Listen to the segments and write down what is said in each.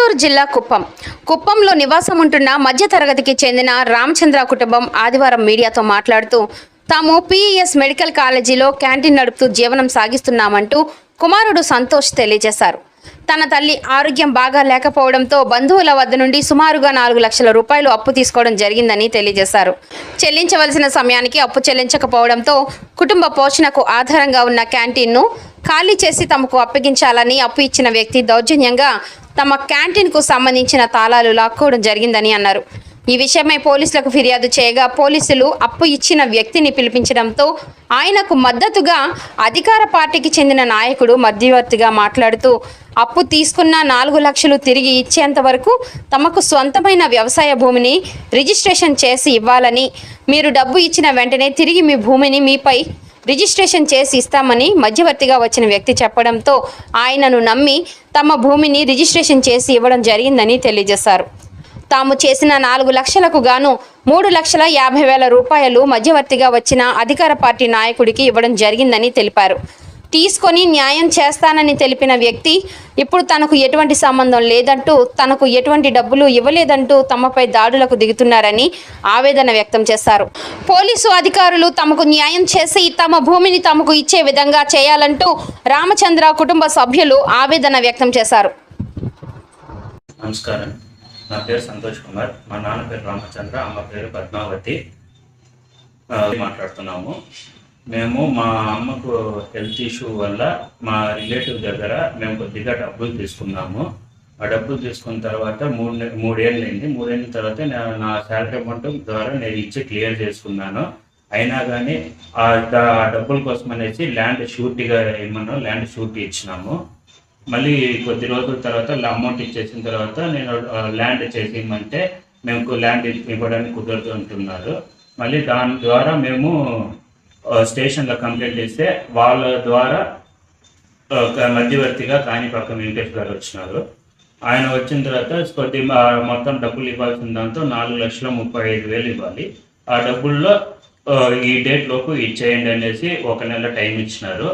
చిత్తూరు జిల్లా కుప్పం. కుప్పంలో నివాసం ఉంటున్న మధ్యతరగతికి చెందిన రామచంద్ర కుటుంబం ఆదివారం మీడియాతో మాట్లాడుతూ తాము పీఈఎస్ మెడికల్ కాలేజీలో క్యాంటీన్ నడుపుతూ జీవనం సాగిస్తున్నామంటూ కుమారుడు సంతోష్ తెలియజేశారు. తన తల్లి ఆరోగ్యం బాగా లేకపోవడంతో బంధువుల వద్ద నుండి సుమారుగా నాలుగు లక్షల రూపాయలు అప్పు తీసుకోవడం జరిగిందని తెలియజేశారు. చెల్లించవలసిన సమయానికి అప్పు చెల్లించకపోవడంతో కుటుంబ పోషణకు ఆధారంగా ఉన్న క్యాంటీన్ను ఖాళీ చేసి తమకు అప్పగించాలని అప్పు ఇచ్చిన వ్యక్తి దౌర్జన్యంగా తమ క్యాంటీన్కు సంబంధించిన తాళాలు లాక్కోవడం జరిగిందని అన్నారు. ఈ విషయమై పోలీసులకు ఫిర్యాదు చేయగా పోలీసులు అప్పు ఇచ్చిన వ్యక్తిని పిలిపించడంతో ఆయనకు మద్దతుగా అధికార పార్టీకి చెందిన నాయకుడు మధ్యవర్తిగా మాట్లాడుతూ అప్పు తీసుకున్న నాలుగు లక్షలు తిరిగి ఇచ్చేంత వరకు తమకు స్వంతమైన వ్యవసాయ భూమిని రిజిస్ట్రేషన్ చేసి ఇవ్వాలని మీరు డబ్బు ఇచ్చిన వెంటనే తిరిగి మీ భూమిని మీపై రిజిస్ట్రేషన్ చేసి ఇస్తామని మధ్యవర్తిగా వచ్చిన వ్యక్తి చెప్పడంతో ఆయనను నమ్మి తమ భూమిని రిజిస్ట్రేషన్ చేసి ఇవ్వడం జరిగిందని తెలియజేశారు. తాము చేసిన నాలుగు లక్షలకు గాను మూడు లక్షల యాభై వేల రూపాయలు మధ్యవర్తిగా వచ్చిన అధికార పార్టీ నాయకుడికి ఇవ్వడం జరిగిందని తెలిపారు. తీసుకొని న్యాయం చేస్తానని తెలిపిన వ్యక్తి ఇప్పుడు తనకు ఎటువంటి సంబంధం లేదంటూ తనకు ఎటువంటి డబ్బులు ఇవ్వలేదంటూ తమపై దాడులకు దిగుతున్నారని ఆవేదన వ్యక్తం చేశారు. పోలీసు అధికారులు తమకు న్యాయం చేసి తమ భూమిని తమకు ఇచ్చే విధంగా చేయాలంటూ రామచంద్ర కుటుంబ సభ్యులు ఆవేదన వ్యక్తం చేశారు. నమస్కారం. నా పేరు సంతోష్ కుమార్. మా నాన్న పేరు రామచంద్ర అమ్మ పేరు పద్మావతి. మాట్లాడుతున్నాము. మేము మా అమ్మకు హెల్త్ ఇష్యూ వల్ల మా రిలేటివ్ దగ్గర మేము కొద్దిగా డబ్బులు తీసుకున్నాము. ఆ డబ్బులు తీసుకున్న తర్వాత మూడు నె- మూడేళ్ళు అయింది మూడేళ్ళ తర్వాత నా- నా శాలరీ అమౌంట్ ద్వారా నేను ఇచ్చి క్లియర్ చేసుకున్నాను. అయినా కానీ ఆ డబ్బుల కోసం అనేసి ల్యాండ్ షూరిటీగా ఇమ్మన్నాం ల్యాండ్ షూరిటీ ఇచ్చినాము. మళ్ళీ కొద్ది రోజుల తర్వాత అమౌంట్ ఇచ్చేసిన తర్వాత నేను ల్యాండ్ చేసేయమంటే మేము ల్యాండ్ ఇవ్వడానికి కుదరదు అంటున్నారు. మళ్ళీ దాని ద్వారా మేము స్టేషన్లో కంప్లైంట్ చేస్తే వాళ్ళ ద్వారా ఒక మధ్యవర్తిగా కాణిపాక వెంకటేష్ గారు వచ్చినారు. ఆయన వచ్చిన తర్వాత కొద్ది మొత్తం డబ్బులు ఇవ్వాల్సిన దాంతో నాలుగు లక్షల ముప్పై ఐదు వేలు ఇవ్వాలి. ఆ డబ్బుల్లో ఈ డేట్ లోపు ఇచ్చేయండి అనేసి ఒక నెల టైం ఇచ్చినారు.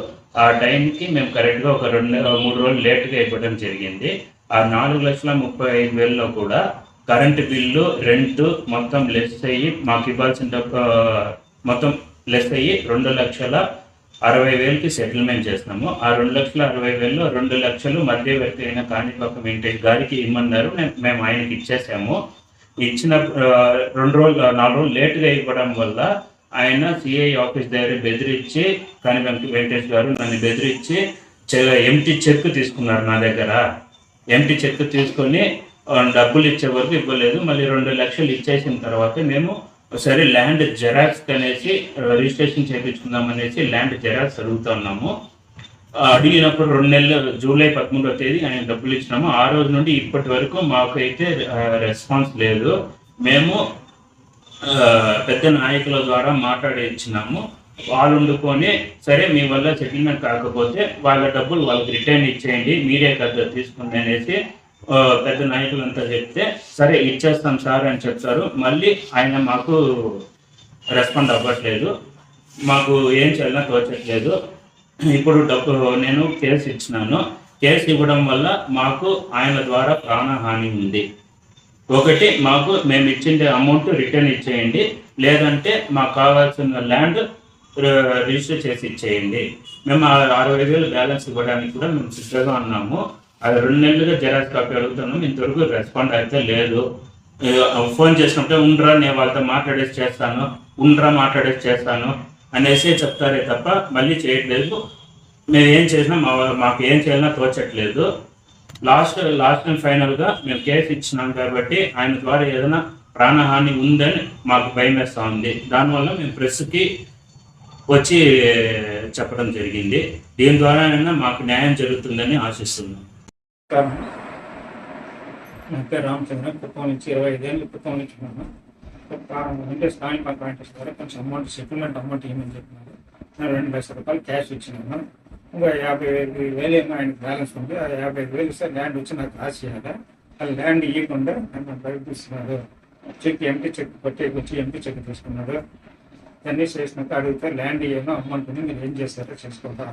ఆ టైంకి మేము కరెక్ట్గా ఒక రెండు మూడు రోజులు లేట్గా ఇవ్వడం జరిగింది. ఆ నాలుగు లక్షల ముప్పై ఐదు వేలలో కూడా కరెంటు బిల్లు రెంట్ మొత్తం లెస్ అయ్యి మాకు ఇవ్వాల్సిన డబ్బు మొత్తం ప్లస్ అయ్యి రెండు లక్షల అరవై వేలకి సెటిల్మెంట్ చేసినాము ఆ రెండు లక్షల అరవై వేలలో రెండు లక్షలు మధ్యవర్తి అయిన కాణిపాక వెంకటేష్ గారికి ఇమ్మన్నారు. మేము- మేము ఆయనకి ఇచ్చేసాము. ఇచ్చిన రెండు రోజులు నాలుగు రోజులు లేట్గా ఇవ్వడం వల్ల ఆయన సిఐ ఆఫీస్ దగ్గర బెదిరించి కానీ వెంకటేష్ గారు నన్ను బెదిరించి ఎంటీ చెక్ తీసుకున్నారు నా దగ్గర. ఎంటీ చెక్ తీసుకొని డబ్బులు ఇచ్చే వరకు ఇవ్వలేదు. మళ్ళీ రెండు లక్షలు ఇచ్చేసిన తర్వాత మేము సరే ల్యాండ్ జెరాక్స్ అనేసి రిజిస్ట్రేషన్ చేయించుకుందాం అనేసి ల్యాండ్ జెరాక్స్ అడుగుతున్నాము ఉన్నాము. అడిగినప్పుడు రెండు నెలలు జూలై పదమూడవ తేదీ ఆయన డబ్బులు ఇచ్చినాము. ఆ రోజు నుండి ఇప్పటి వరకు మాకైతే రెస్పాన్స్ లేదు. మేము పెద్ద నాయకుల ద్వారా మాట్లాడించినాము వాళ్ళు వండుకొని సరే మీ వల్ల సెటిల్మెంట్ కాకపోతే వాళ్ళ డబ్బులు వాళ్ళకి రిటర్న్ ఇచ్చేయండి మీరే కదా తీసుకుంది అనేసి పెద్ద నాయకులంతా చెప్తే సరే ఇచ్చేస్తాం సార్ అని చెప్తారు. మళ్ళీ ఆయన మాకు రెస్పాండ్ అవ్వట్లేదు. మాకు ఏం చేయాలన్నా తోచట్లేదు. ఇప్పుడు డబ్బు నేను కేసు ఇచ్చినాను. కేసు ఇవ్వడం వల్ల మాకు ఆయన ద్వారా ప్రాణహాని ఉంది. ఒకటి మాకు మేము ఇచ్చిన అమౌంట్ రిటర్న్ ఇచ్చేయండి. లేదంటే మాకు కావాల్సిన ల్యాండ్ రిజిస్టర్ చేసి ఇచ్చేయండి. మేము ఆ అరవై వేలు బ్యాలెన్స్ ఇవ్వడానికి కూడా మేము సిద్ధంగా ఉన్నాము. అది రెండు నెలలుగా జెరాక్స్ కాపీ అడుగుతున్నాము ఇంతవరకు రెస్పాండ్ అయితే లేదు. ఫోన్ చేసినప్పుడే ఉండరా నేను వాళ్ళతో మాట్లాడేసి చేస్తాను. ఉండరా మాట్లాడేసి చేస్తాను అనేసి చెప్తారే తప్ప మళ్ళీ చేయట్లేదు. మేము ఏం చేసినా మా మాకు ఏం చేయాలన్నా తోచట్లేదు. లాస్ట్ లాస్ట్ అండ్ ఫైనల్గా మేము కేసు ఇచ్చినాం కాబట్టి ఆయన ద్వారా ఏదైనా ప్రాణహాని ఉందని మాకు భయం వేస్తూ ఉంది. దానివల్ల మేము ప్రెస్కి వచ్చి చెప్పడం జరిగింది. దీని ద్వారా మాకు న్యాయం జరుగుతుందని ఆశిస్తున్నాం. నా పేరు రామచంద్ర కుప్పం నుంచి ఇరవై ఐదేళ్ళు కుప్పం నుంచి ఉన్నాను. ప్రారంభం అంటే స్థానిక కాంట్రాక్టర్స్ ద్వారా కొంచెం అమౌంట్ సెటిల్మెంట్ అమౌంట్ ఇవ్వమని చెప్పినారు. నేను రెండు లక్షల రూపాయలు క్యాష్ ఇచ్చినాను. ఇంకా యాభై ఐదు వేలు ఏమో ఆయనకు బ్యాలెన్స్ ఉంది. ఆ యాభై ఐదు వేలు ఇస్తే ల్యాండ్ వచ్చి నాకు రాసియాలి ఆ ల్యాండ్ ఇవ్వకుండా నన్ను బయట తీస్తున్నారు చెక్ ఎంపీ చెక్ పట్టేకి వచ్చి ఎంపీ చెక్ తీసుకున్నాడు. ఇవన్నీ చేసినాక అడిగితే ల్యాండ్ ఇవ్వను అమౌంట్ ఉంది. మీరు ఏం చేస్తారో చేసుకుంటా